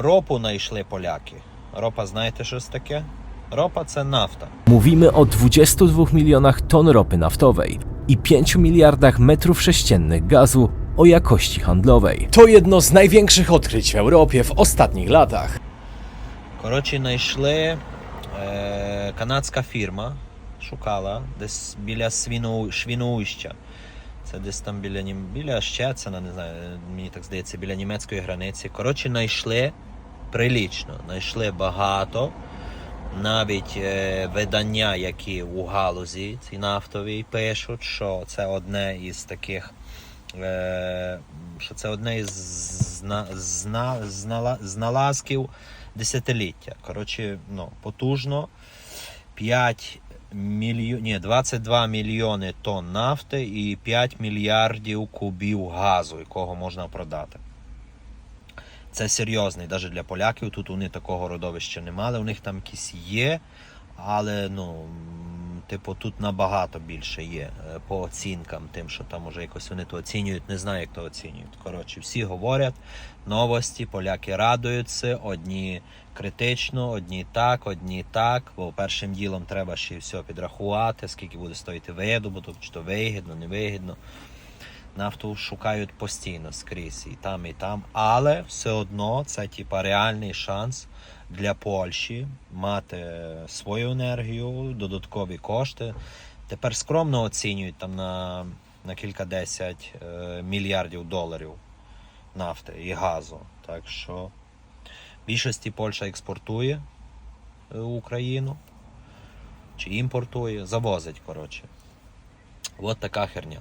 Ропу знайшли поляки. Ропа, знаєте, що це таке? Ропа це нафта. Mówimy o 22 milionach ton ropy naftowej i 5 miliardach metrów sześciennych gazu o jakości handlowej. To jedno z największych odkryć w Europie w ostatnich latach. Коротше, знайшли е, канадська фірма, шукала десь біля свіну, Швіноуща. Це десь там біля, Нім- біля Щецина, не знаю, мені так здається, біля німецької границі. Коротше, знайшли прилічно, знайшли багато. Навіть е, видання, які у галузі ці нафтові пишуть, що це одне із таких, е, що це одне із зна, зна, знала, зналазків десятиліття. Коротше, ну, потужно. 5 мільйонів, ні, 22 мільйони тонн нафти і 5 мільярдів кубів газу, якого можна продати. Це серйозний, навіть для поляків. Тут вони такого родовища не мали. У них там якісь є, але ну, типу, тут набагато більше є е, по оцінкам, тим, що там уже якось вони то оцінюють, не знаю, як то оцінюють. Коротше, всі говорять новості, поляки радуються, одні критично, одні так, одні так. Бо першим ділом треба ще все підрахувати, скільки буде стоїти видобуток, чи то вигідно, не вигідно. Нафту шукають постійно скрізь і там, і там. Але все одно це типа реальний шанс для Польщі мати свою енергію, додаткові кошти. Тепер скромно оцінюють там на, на кілька десять е, мільярдів доларів нафти і газу. Так що в більшості Польща експортує е, в Україну чи імпортує, завозить, коротше. От така херня.